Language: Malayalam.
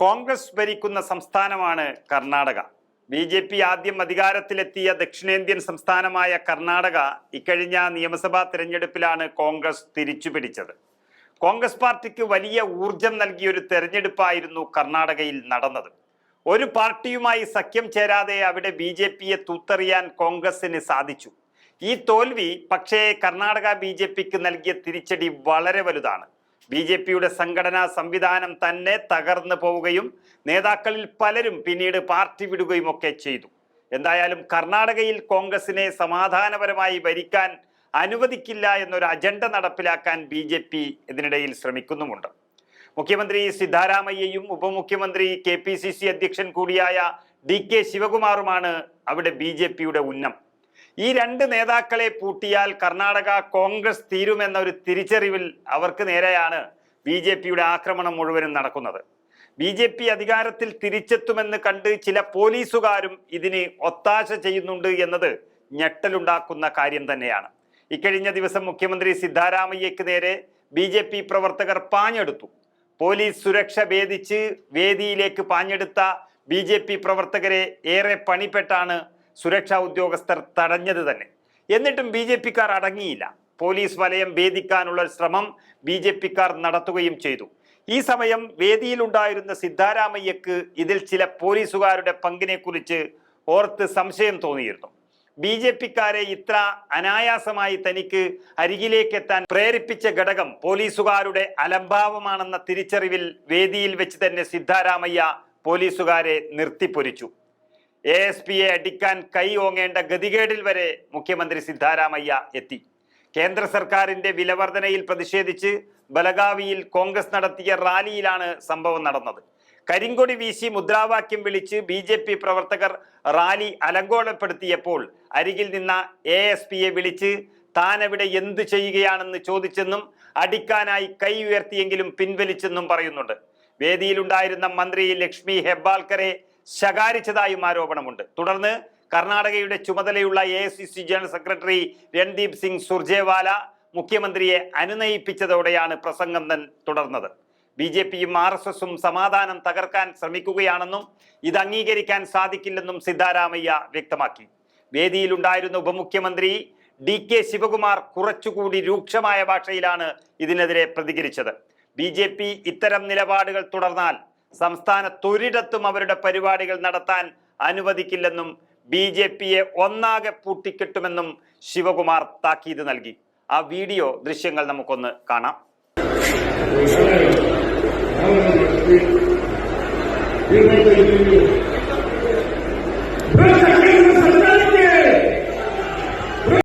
കോൺഗ്രസ് ഭരിക്കുന്ന സംസ്ഥാനമാണ് കർണാടക. ബി ജെ പി ആദ്യം അധികാരത്തിലെത്തിയ ദക്ഷിണേന്ത്യൻ സംസ്ഥാനമായ കർണാടക ഇക്കഴിഞ്ഞ നിയമസഭാ തിരഞ്ഞെടുപ്പിലാണ് കോൺഗ്രസ് തിരിച്ചുപിടിച്ചത്. കോൺഗ്രസ് പാർട്ടിക്ക് വലിയ ഊർജം നൽകിയ ഒരു തെരഞ്ഞെടുപ്പായിരുന്നു കർണാടകയിൽ നടന്നത്. ഒരു പാർട്ടിയുമായി സഖ്യം ചേരാതെ അവിടെ ബി ജെ പിയെ തൂത്തെറിയാൻ കോൺഗ്രസിന് സാധിച്ചു. ഈ തോൽവി പക്ഷേ കർണാടക ബി ജെ പിക്ക് നൽകിയ തിരിച്ചടി വളരെ വലുതാണ്. ബി ജെ പിയുടെ സംഘടനാ സംവിധാനം തന്നെ തകർന്നു പോവുകയും നേതാക്കളിൽ പലരും പിന്നീട് പാർട്ടി വിടുകയും ഒക്കെ ചെയ്തു. എന്തായാലും കർണാടകയിൽ കോൺഗ്രസിനെ സമാധാനപരമായി ഭരിക്കാൻ അനുവദിക്കില്ല എന്നൊരു അജണ്ട നടപ്പിലാക്കാൻ ബി ജെ പി ഇതിനിടയിൽ ശ്രമിക്കുന്നുമുണ്ട്. മുഖ്യമന്ത്രി സിദ്ധാരാമയ്യയും ഉപമുഖ്യമന്ത്രി കെ പി സി സി അധ്യക്ഷൻ കൂടിയായ ഡി കെ ശിവകുമാറുമാണ് അവിടെ ബി ജെ പിയുടെ ഉന്നം. ഈ രണ്ട് നേതാക്കളെ പൂട്ടിയാൽ കർണാടക കോൺഗ്രസ് തീരുമെന്ന ഒരു തിരിച്ചറിവിൽ അവർക്ക് നേരെയാണ് ബി ജെ പിയുടെ ആക്രമണം മുഴുവനും നടക്കുന്നത്. ബി ജെ പി അധികാരത്തിൽ തിരിച്ചെത്തുമെന്ന് കണ്ട് ചില പോലീസുകാരും ഇതിന് ഒത്താശ ചെയ്യുന്നുണ്ട് എന്നത് ഞെട്ടലുണ്ടാക്കുന്ന കാര്യം തന്നെയാണ്. ഇക്കഴിഞ്ഞ ദിവസം മുഖ്യമന്ത്രി സിദ്ധാരാമയ്യക്ക് നേരെ ബി ജെ പി പ്രവർത്തകർ പാഞ്ഞെടുത്തു. പോലീസ് സുരക്ഷ ഭേദിച്ച് വേദിയിലേക്ക് പാഞ്ഞെടുത്ത ബി പ്രവർത്തകരെ ഏറെ പണിപ്പെട്ടാണ് സുരക്ഷാ ഉദ്യോഗസ്ഥർ തടഞ്ഞത് തന്നെ. എന്നിട്ടും ബി ജെ പിക്കാർ അടങ്ങിയില്ല. പോലീസ് വലയം ഭേദിക്കാനുള്ള ശ്രമം ബി ജെ പിക്കാർ നടത്തുകയും ചെയ്തു. ഈ സമയം വേദിയിലുണ്ടായിരുന്ന സിദ്ധാരാമയ്യക്ക് ഇതിൽ ചില പോലീസുകാരുടെ പങ്കിനെ കുറിച്ച് ഓർത്ത് സംശയം തോന്നിയിരുന്നു. ബി ജെ പിക്കാരെ ഇത്ര അനായാസമായി തനിക്ക് അരികിലേക്ക് എത്താൻ പ്രേരിപ്പിച്ച ഘടകം പോലീസുകാരുടെ അലംഭാവമാണെന്ന തിരിച്ചറിവിൽ വേദിയിൽ വെച്ച് തന്നെ സിദ്ധാരാമയ്യ പോലീസുകാരെ നിർത്തിപ്പൊരിച്ചു. എ എസ് പിയെ അടിക്കാൻ കൈ ഓങ്ങേണ്ട ഗതികേടിൽ വരെ മുഖ്യമന്ത്രി സിദ്ധാരാമയ്യ എത്തി. കേന്ദ്ര സർക്കാരിന്റെ വിലവർധനയിൽ പ്രതിഷേധിച്ച് ബലഗാവിയിൽ കോൺഗ്രസ് നടത്തിയ റാലിയിലാണ് സംഭവം നടന്നത്. കരിങ്കൊടി വീശി മുദ്രാവാക്യം വിളിച്ച് ബി ജെ പി പ്രവർത്തകർ റാലി അലങ്കോലപ്പെടുത്തിയപ്പോൾ അരികിൽ നിന്ന എ എസ് പിയെ വിളിച്ച് താൻ അവിടെ എന്തു ചെയ്യുകയാണെന്ന് ചോദിച്ചെന്നും അടിക്കാനായി കൈ ഉയർത്തിയെങ്കിലും പിൻവലിച്ചെന്നും പറയുന്നുണ്ട്. വേദിയിലുണ്ടായിരുന്ന മന്ത്രി ലക്ഷ്മി ഹെബ്ബാൾക്കറെ ശകാരിച്ചതായും ആരോപണമുണ്ട്. തുടർന്ന് കർണാടകയുടെ ചുമതലയുള്ള A general secretary Randeep Singh Surjewala മുഖ്യമന്ത്രിയെ അനുനയിപ്പിച്ചതോടെയാണ് പ്രസംഗം തുടർന്നത്. ബി ജെ പിയും ആർ എസ് എസും സമാധാനം തകർക്കാൻ ശ്രമിക്കുകയാണെന്നും ഇത് അംഗീകരിക്കാൻ സാധിക്കില്ലെന്നും സിദ്ധാരാമയ്യ വ്യക്തമാക്കി. വേദിയിലുണ്ടായിരുന്ന ഉപമുഖ്യമന്ത്രി ഡി കെ ശിവകുമാർ കുറച്ചുകൂടി രൂക്ഷമായ ഭാഷയിലാണ് ഇതിനെതിരെ പ്രതികരിച്ചത്. ബി ഇത്തരം നിലപാടുകൾ തുടർന്നാൽ സംസ്ഥാനത്തൊരിടത്തും അവരുടെ പരിപാടികൾ നടത്താൻ അനുവദിക്കില്ലെന്നും ബി ജെ പിയെ ഒന്നാകെ പൂട്ടിക്കെട്ടുമെന്നും ശിവകുമാർ താക്കീത് നൽകി ആ വീഡിയോ ദൃശ്യങ്ങൾ നമുക്കൊന്ന് കാണാം!